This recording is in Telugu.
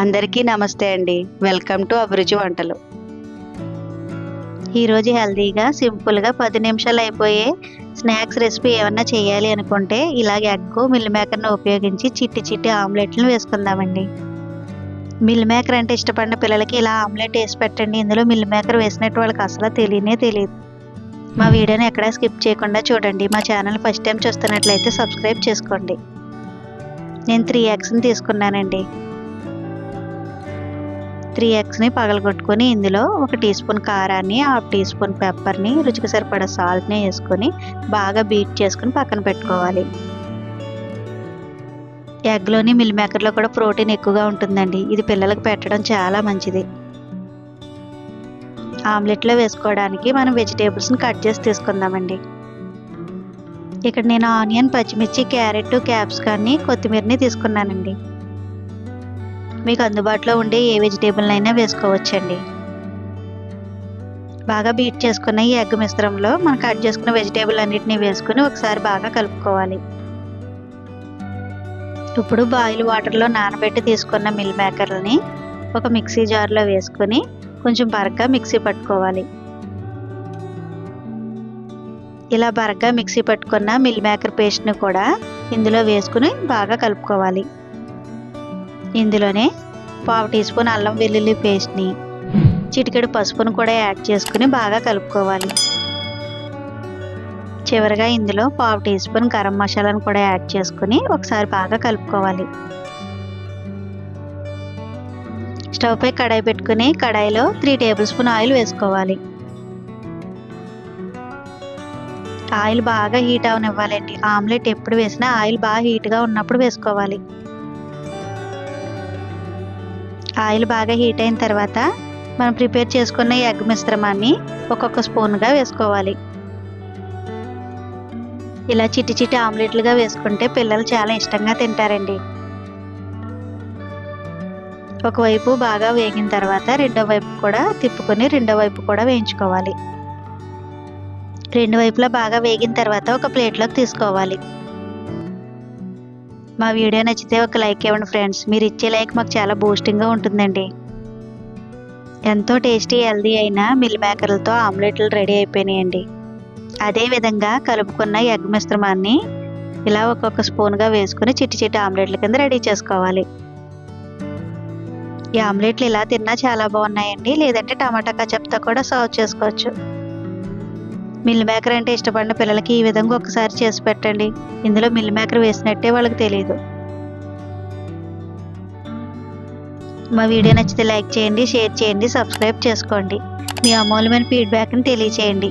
అందరికీ నమస్తే అండి. వెల్కమ్ టు అభిరుచి వంటలు. ఈరోజు హెల్తీగా సింపుల్గా పది నిమిషాలు అయిపోయే స్నాక్స్ రెసిపీ ఏమన్నా చేయాలి అనుకుంటే ఇలాగ ఎగ్ మిల్ మేకర్ని ఉపయోగించి చిట్టి చిట్టి ఆమ్లెట్లను వేసుకుందామండి. మిల్ మేకర్ అంటే ఇష్టపడిన పిల్లలకి ఇలా ఆమ్లెట్ వేసి పెట్టండి. ఇందులో మిల్ మేకర్ వేసినట్టు వాళ్ళకి అసలు తెలియనే తెలియదు. మా వీడియోని ఎక్కడా స్కిప్ చేయకుండా చూడండి. మా ఛానల్ ఫస్ట్ టైం చూస్తున్నట్లయితే సబ్స్క్రైబ్ చేసుకోండి. నేను త్రీ ఎగ్స్ని తీసుకున్నానండి. త్రీ ఎగ్స్ని పగలగొట్టుకొని ఇందులో ఒక టీ స్పూన్ కారాన్ని హాఫ్ టీ స్పూన్ పెప్పర్ని రుచికి సరిపడా సాల్ట్ని వేసుకొని బాగా బీట్ చేసుకుని పక్కన పెట్టుకోవాలి. ఎగ్లోని మిల్ మేకర్లో కూడా ప్రోటీన్ ఎక్కువగా ఉంటుందండి. ఇది పిల్లలకు పెట్టడం చాలా మంచిది. ఆమ్లెట్లో వేసుకోవడానికి మనం వెజిటేబుల్స్ని కట్ చేసి తీసుకుందామండి. ఇక్కడ నేను ఆనియన్ పచ్చిమిర్చి క్యారెట్ క్యాప్సికాన్ని కొత్తిమీరని తీసుకున్నానండి. మీకు అందుబాటులో ఉండే ఏ వెజిటేబుల్ అయినా వేసుకోవచ్చండి. బాగా బీట్ చేసుకున్న ఈ ఎగ్ మిశ్రమంలో మనం కట్ చేసుకున్న వెజిటేబుల్ అన్నిటిని వేసుకుని ఒకసారి బాగా కలుపుకోవాలి. ఇప్పుడు బాయిల్ వాటర్లో నానబెట్టి తీసుకున్న మిల్ మేకర్లని ఒక మిక్సీ జార్లో వేసుకొని కొంచెం బరగ్గా మిక్సీ పట్టుకోవాలి. ఇలా బరగ్గా మిక్సీ పట్టుకున్న మిల్ మేకర్ పేస్ట్ని కూడా ఇందులో వేసుకుని బాగా కలుపుకోవాలి. ఇందులోనే పావు టీ స్పూన్ అల్లం వెల్లుల్లి పేస్ట్ని చిటికెడు పసుపును కూడా యాడ్ చేసుకుని బాగా కలుపుకోవాలి. చివరిగా ఇందులో పావు టీ స్పూన్ గరం మసాలాను కూడా యాడ్ చేసుకుని ఒకసారి బాగా కలుపుకోవాలి. స్టవ్ పై కడాయి పెట్టుకుని కడాయిలో త్రీ టేబుల్ స్పూన్ ఆయిల్ వేసుకోవాలి. ఆయిల్ బాగా హీట్ అవనివ్వాలండి. ఆమ్లెట్ ఎప్పుడు వేసినా ఆయిల్ బాగా హీట్గా ఉన్నప్పుడు వేసుకోవాలి. ఆయిల్ బాగా హీట్ అయిన తర్వాత మనం ప్రిపేర్ చేసుకున్న ఈ ఎగ్ మిశ్రమాన్ని ఒక్కొక్క స్పూన్గా వేసుకోవాలి. ఇలా చిట్టి చిట్టి ఆమ్లెట్లుగా వేసుకుంటే పిల్లలు చాలా ఇష్టంగా తింటారండి. ఒకవైపు బాగా వేగిన తర్వాత రెండో వైపు కూడా తిప్పుకొని రెండో వైపు కూడా వేయించుకోవాలి. రెండు వైపులా బాగా వేగిన తర్వాత ఒక ప్లేట్లోకి తీసుకోవాలి. మా వీడియో నచ్చితే ఒక లైక్ ఇవ్వండి ఫ్రెండ్స్. మీరు ఇచ్చే లైక్ మాకు చాలా బూస్టింగ్గా ఉంటుందండి. ఎంతో టేస్టీ హెల్దీ అయిన మిల్ మేకర్లతో ఆమ్లెట్లు రెడీ అయిపోయినాయండి. అదేవిధంగా కలుపుకున్న ఎగ్ మిశ్రమాన్ని ఇలా ఒక్కొక్క స్పూన్గా వేసుకుని చిట్టి చిట్టి ఆమ్లెట్ల కింద రెడీ చేసుకోవాలి. ఈ ఆమ్లెట్లు ఇలా తిన్నా చాలా బాగున్నాయండి. లేదంటే టమాటా కచప్తో కూడా సర్వ్ చేసుకోవచ్చు. మిల్ మేకర్ అంటే ఇష్టపడిన పిల్లలకి ఈ విధంగా ఒకసారి చేసి పెట్టండి. ఇందులో మిల్ మేకర్ వేసినట్టే వాళ్ళకి తెలియదు మా వీడియో నచ్చితే లైక్ చేయండి షేర్ చేయండి సబ్స్క్రైబ్ చేసుకోండి. మీ అమూల్యమైన ఫీడ్బ్యాక్ని తెలియచేయండి.